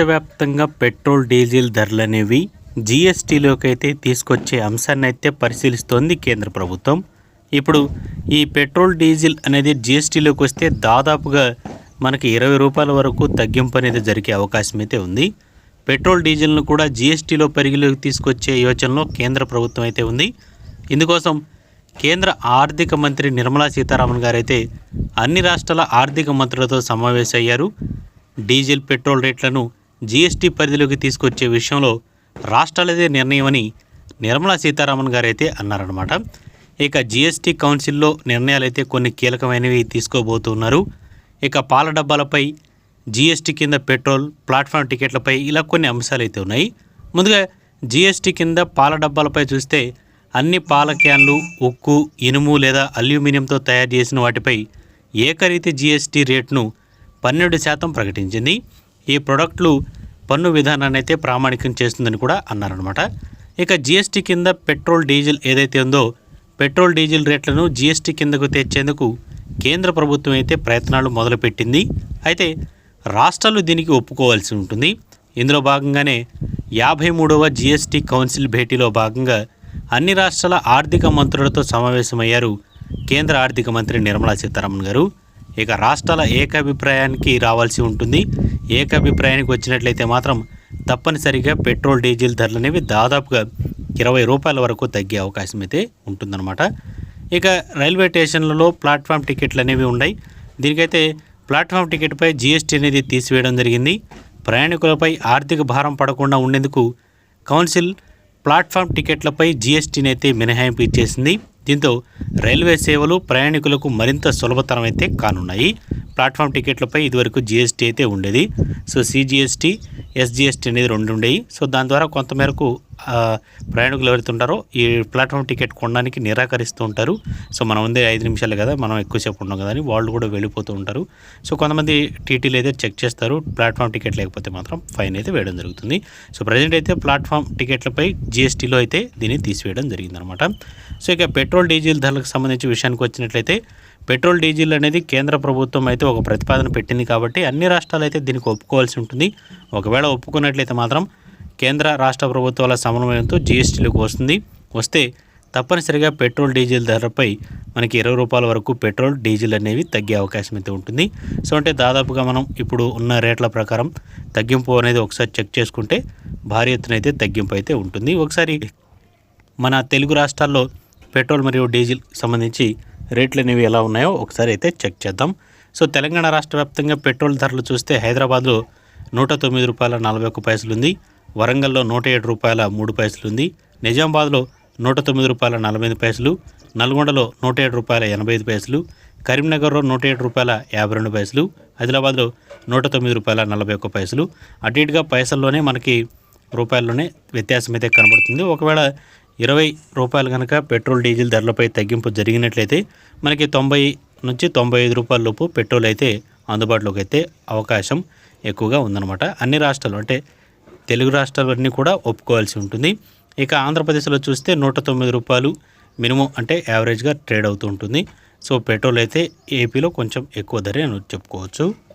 దేశవ్యాప్తంగా petrol diesel ధరలు అనేవి జీఎస్టీలోకి అయితే తీసుకొచ్చే అంశాన్ని అయితే పరిశీలిస్తోంది కేంద్ర ప్రభుత్వం. ఇప్పుడు ఈ పెట్రోల్ డీజిల్ అనేది జిఎస్టీలోకి వస్తే దాదాపుగా మనకి ఇరవై రూపాయల వరకు తగ్గింపు అనేది జరిగే అవకాశం అయితే ఉంది. పెట్రోల్ డీజిల్ను కూడా జిఎస్టీలో పరిగిలోకి తీసుకొచ్చే యోచనలో కేంద్ర ప్రభుత్వం అయితే ఉంది. ఇందుకోసం కేంద్ర ఆర్థిక మంత్రి నిర్మలా సీతారామన్ గారైతే అన్ని రాష్ట్రాల ఆర్థిక మంత్రులతో సమావేశమయ్యారు. డీజిల్ పెట్రోల్ రేట్లను జీఎస్టీ పరిధిలోకి తీసుకొచ్చే విషయంలో రాష్ట్రాలదే నిర్ణయం అని నిర్మలా సీతారామన్ గారైతే అన్నారనమాట ఇక జీఎస్టీ కౌన్సిల్లో నిర్ణయాలు అయితే కొన్ని కీలకమైనవి తీసుకోబోతున్నారు. ఇక పాల డబ్బాలపై జీఎస్టీ కింద పెట్రోల్ ప్లాట్ఫామ్ టికెట్లపై ఇలా కొన్ని అంశాలు అయితే ఉన్నాయి. ముందుగా జీఎస్టీ కింద పాల డబ్బాలపై చూస్తే అన్ని పాల క్యాన్లు ఉక్కు ఇనుము లేదా అల్యూమినియంతో తయారు చేసిన వాటిపై ఏకరీతి జీఎస్టీ రేట్ను పన్నెండు శాతం ప్రకటించింది. ఈ ప్రొడక్ట్లు పన్ను విధానాన్ని అయితే ప్రామాణికం చేస్తుందని కూడా అన్నారనమాట ఇక జీఎస్టీ కింద పెట్రోల్ డీజిల్ ఏదైతే ఉందో పెట్రోల్ డీజిల్ రేట్లను జీఎస్టీ కిందకు తెచ్చేందుకు కేంద్ర ప్రభుత్వం అయితే ప్రయత్నాలు మొదలుపెట్టింది. అయితే రాష్ట్రాలు దీనికి ఒప్పుకోవాల్సి ఉంటుంది. ఇందులో భాగంగానే యాభై మూడవ జీఎస్టీ కౌన్సిల్ భేటీలో భాగంగా అన్ని రాష్ట్రాల ఆర్థిక మంత్రులతో సమావేశమయ్యారు కేంద్ర ఆర్థిక మంత్రి నిర్మలా సీతారామన్ గారు. ఇక రాష్ట్రాల ఏకాభిప్రాయానికి రావాల్సి ఉంటుంది. ఏకాభిప్రాయానికి వచ్చినట్లయితే మాత్రం తప్పనిసరిగా పెట్రోల్ డీజిల్ ధరలు అనేవి దాదాపుగా ఇరవై రూపాయల వరకు తగ్గే అవకాశం అయితే ఉంటుందన్నమాట. ఇక రైల్వే స్టేషన్లలో ప్లాట్ఫామ్ టికెట్లు అనేవి ఉన్నాయి. దీనికైతే ప్లాట్ఫామ్ టికెట్పై జీఎస్టీ అనేది తీసివేయడం జరిగింది. ప్రయాణికులపై ఆర్థిక భారం పడకుండా ఉండేందుకు కౌన్సిల్ ప్లాట్ఫామ్ టికెట్లపై జీఎస్టీని అయితే మినహాయింపు ఇచ్చేసింది. దీంతో రైల్వే సేవలు ప్రయాణికులకు మరింత సులభతరం అయితే కానున్నాయి. ప్లాట్ఫామ్ టికెట్లపై ఇదివరకు జీఎస్టీ అయితే ఉండేది. సో సిజిఎస్టీ ఎస్జిఎస్టీ అనేది రెండు ఉండేవి సో దాని ద్వారా కొంతమేరకు ప్రయాణికులు ఎవరైతే ఉంటారో ఈ ప్లాట్ఫామ్ టికెట్ కొనడానికి నిరాకరిస్తూ ఉంటారు. సో మనం ఉందే ఐదు నిమిషాలు కదా మనం ఎక్కువసేపు ఉన్నాం కదా అని వాళ్ళు కూడా వెళ్ళిపోతూ ఉంటారు. సో కొంతమంది టీటీలు అయితే చెక్ చేస్తారు ప్లాట్ఫామ్ టికెట్ లేకపోతే మాత్రం ఫైన్ అయితే వేయడం జరుగుతుంది. సో ప్రజెంట్ అయితే ప్లాట్ఫామ్ టికెట్లపై జీఎస్టీలో అయితే దీన్ని తీసివేయడం జరిగిందనమాట. సో ఇక పెట్రోల్ డీజిల్ ధరలకు సంబంధించి విషయానికి వచ్చినట్లయితే పెట్రోల్ డీజిల్ అనేది కేంద్ర ప్రభుత్వం అయితే ఒక ప్రతిపాదన పెట్టింది కాబట్టి అన్ని రాష్ట్రాలు అయితే దీనికి ఒప్పుకోవాల్సి ఉంటుంది. ఒకవేళ ఒప్పుకున్నట్లయితే మాత్రం కేంద్ర రాష్ట్ర ప్రభుత్వాల సమన్వయంతో జీఎస్టీలోకి వస్తుంది. వస్తే తప్పనిసరిగా పెట్రోల్ డీజిల్ ధరపై మనకి ఇరవై రూపాయల వరకు పెట్రోల్ డీజిల్ అనేవి తగ్గే అవకాశం అయితే ఉంటుంది. సో అంటే దాదాపుగా మనం ఇప్పుడు ఉన్న రేట్ల ప్రకారం తగ్గింపు అనేది ఒకసారి చెక్ చేసుకుంటే భారీ ఎత్తున అయితే తగ్గింపు అయితే ఉంటుంది. ఒకసారి మన తెలుగు రాష్ట్రాల్లో పెట్రోల్ మరియు డీజిల్ సంబంధించి రేట్లు అనేవి ఎలా ఉన్నాయో ఒకసారి అయితే చెక్ చేద్దాం. సో తెలంగాణ రాష్ట్ర వ్యాప్తంగా పెట్రోల్ ధరలు చూస్తే హైదరాబాద్లో నూట తొమ్మిది రూపాయల నలభై ఒక్క పైసలు ఉంది వరంగల్లో నూట ఏడు రూపాయల మూడు పైసలు ఉంది నిజామాబాద్లో నూట తొమ్మిది రూపాయల నలభై ఐదు పైసలు. నల్గొండలో నూట ఏడు రూపాయల ఎనభై ఐదు పైసలు. కరీంనగర్లో నూట ఏడు రూపాయల యాభై రెండు పైసలు. ఆదిలాబాద్లో నూట తొమ్మిది రూపాయల నలభై ఒక్క పైసలు. అటు ఇటుగా పైసల్లోనే మనకి రూపాయల్లోనే వ్యత్యాసం అయితే కనబడుతుంది. ఒకవేళ ఇరవై రూపాయలు కనుక పెట్రోల్ డీజిల్ ధరలపై తగ్గింపు జరిగినట్లయితే మనకి తొంభై నుంచి తొంభై ఐదు రూపాయల లోపు పెట్రోల్ అయితే అందుబాటులోకి అయితే అవకాశం ఎక్కువగా ఉందన్నమాట. అన్ని రాష్ట్రాలు అంటే తెలుగు రాష్ట్రాలన్నీ కూడా ఒప్పుకోవాల్సి ఉంటుంది. ఇక ఆంధ్రప్రదేశ్లో చూస్తే నూట తొమ్మిది రూపాయలు మినిమం అంటే యావరేజ్గా ట్రేడ్ అవుతూ ఉంటుంది. సో పెట్రోల్ అయితే ఏపీలో కొంచెం ఎక్కువ ధర అని చెప్పుకోవచ్చు.